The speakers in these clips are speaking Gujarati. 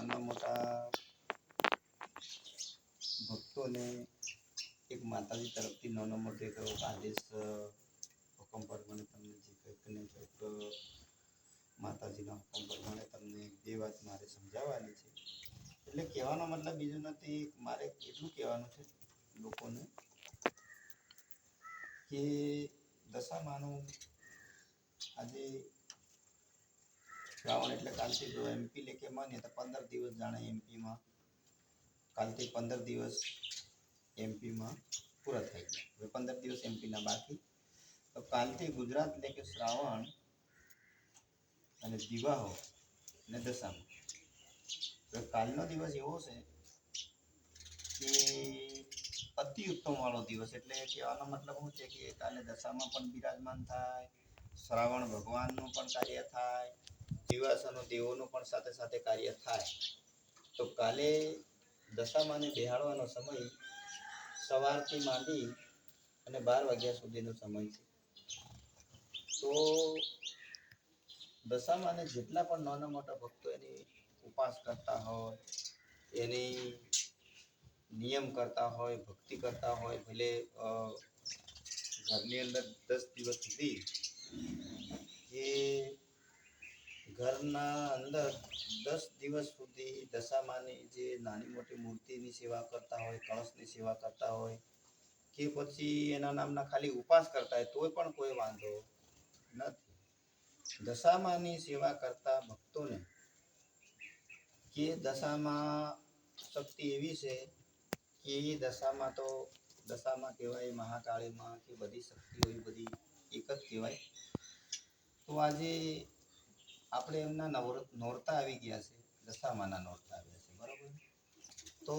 નાના મોટા ભક્તોને એક માતાજી તરફથી નાનો મોટો એક આદેશ હુકમ પ્રમાણે તમને જે કંઈક કંઈક માતાજીના હુકમ પ્રમાણે તમને બે વાત મારે સમજાવવાની છે. એટલે કહેવાનો મતલબ બીજું નથી, મારે એટલું કહેવાનું છે લોકોને કે દશામાનું આજે શ્રાવણ એટલે કાલથી જો એમપી લેકે માનીએ તો પંદર દિવસ જાણે એમપીમાં કાલથી પંદર દિવસ એમપીમાં પૂરા થઈ ગયા. હવે પંદર દિવસ એમપીના બાકી. તો કાલથી ગુજરાત લેકે શ્રાવણ અને દિવાહો અને દશામાં કાલનો દિવસ એવો છે કે અતિ ઉત્તમ વાળો દિવસ એટલે કહેવાનો મતલબ શું છે કે કાલે દશામાં પણ બિરાજમાન થાય, શ્રાવણ ભગવાનનું પણ કાર્ય થાય દિવાસનો દેવોનું પણ સાથે સાથે કાર્ય થાય. તો કાલે દશામાને બેહાડવાનો સમય સવારથી માંડી અને બાર વાગ્યા સુધીનો સમય છે. તો દશામાને જેટલા પણ નાના મોટા ભક્તો એની ઉપાસ કરતા હોય, એની નિયમ કરતા હોય, ભક્તિ કરતા હોય, ભલે ઘરની અંદર દસ દિવસ સુધી ઘરના અંદર દસ દિવસ સુધી દશામાની જે નાની મોટી મૂર્તિની સેવા કરતા હોય, કળશની સેવા કરતા હોય, કે પછી એના નામના ખાલી ઉપાસ કરતા હોય, તોય પણ કોઈ વાંધો નથી. દશામાની સેવા કરતા ભક્તોને કે દશામાં શક્તિ એવી છે કે એ દશામાં તો દશામાં કહેવાય, મહાકાળીમાં કે બધી શક્તિઓ એ બધી એક જ કહેવાય. તો આજે આપણે એમના નવર, નોરતા આવી ગયા છે, દશામાના નોરતા આવ્યા છે, બરાબર? તો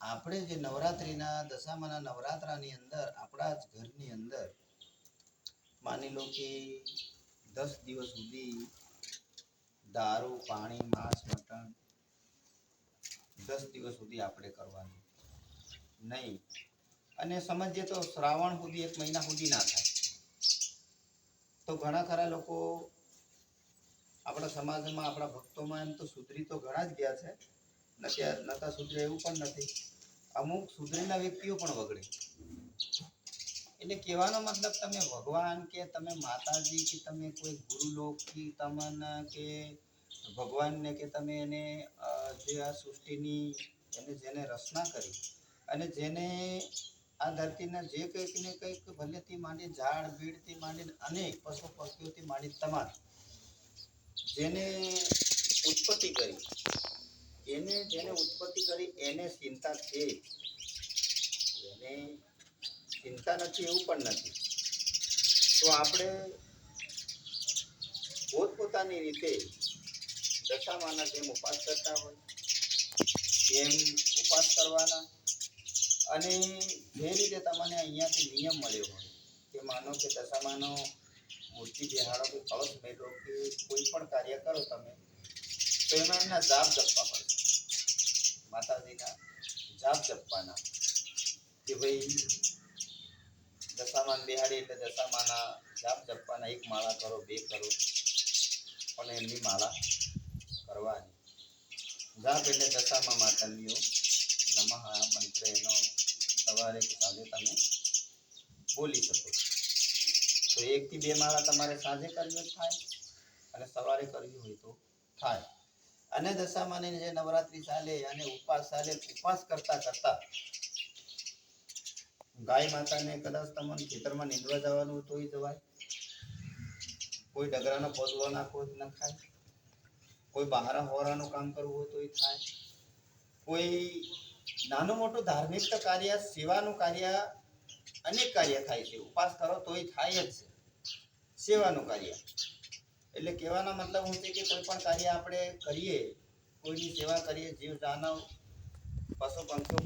આપણે જે નવરાત્રિના, દશામાના નવરાત્રાની અંદર, આપણા જ ઘરની અંદર, માની લો કે દસ દિવસ સુધી દારૂ, પાણી, માંસ મટન દસ દિવસ સુધી આપણે કરવાનું. નહીં. અને સમજીએ તો શ્રાવણ સુધી, એક મહિના સુધી ના થાય. તો ઘણા ખરા લોકો આપણા સમાજમાં આપણા ભક્તોમાં એમ તો સુધરી તો ઘણા જ ગયા છે. નથી નતા સુધરે એવું પણ નથી. અમુક સુધરેલા વ્યક્તિઓ પણ વગડે. એટલે કહેવાનો મતલબ તમે ભગવાન કે તમે માતાજી કે તમે કોઈ ગુરુ લોક કે તમને કે ભગવાનને કે તમે એને જે આ સૃષ્ટિની એને જેને રચના કરી અને જેને આ ધરતીના જે કંઈક ને કંઈક ભલેથી માંડી ઝાડ, બીડથી માંડીને અનેક પશુ પક્ષીઓથી માંડી તમામ જેને ઉત્પત્તિ કરી, એને જેને ઉત્પત્તિ કરી, એને ચિંતા છે. એને ચિંતા નથી, એવું પણ નથી. તો આપણે પોતપોતાની રીતે દશામાના જેમ ઉપાસ કરતા હોય, એમ ઉપાસ કરવાના અને જે રીતે તમને અહીંયાથી નિયમ મળ્યો હોય, કે માનો કે દશામાનો મૂર્તિ બેહાડો કે કળશ મેળો કે કોઈ પણ કાર્ય કરો તમે, તો એમાં એમના જાપ જપવા પડશે માતાજીના જાપ જપવાના કે ભાઈ દશામાન બેહાડી એટલે દશામાના જાપ જપવાના, એક માળા કરો, બે કરો, પણ એમની માળા કરવાની. જાપ એટલે દશામાં માતાજીઓ, નમઃ મંત્ર એનો સવારે કે સાંજે તમે બોલી શકો છો. તો એકથી બે માળા તમારે સાંજે કરવી હોય થાય, અને સવારે કરવી હોય તો થાય. અને દશામાની જે નવરાત્રી ચાલે અને ઉપવાસ ચાલે, ઉપવાસ કરતા કરતા ગાય માતાને કદાચ તમને ખેતરમાં નીંદવા જવાનું તોય જવાય. કોઈ ડગરાનો પોદલો નાખવો ન તો કોઈ બહાર હોરાનું કામ કરવું હોય તોય થાય. કોઈ નાનું મોટું ધાર્મિક કાર્ય, સેવાનું કાર્ય અનેક કાર્ય થાય છે ઉપવાસ કરો તોય થાય જ છે. સેવાનું કાર્ય. એટલે કહેવાનો મતલબ હું છે કે કોઈ પણ કાર્ય આપણે કરીએ, કોઈની સેવા કરીએ, જીવ દાનવ પશુ પંખીઓ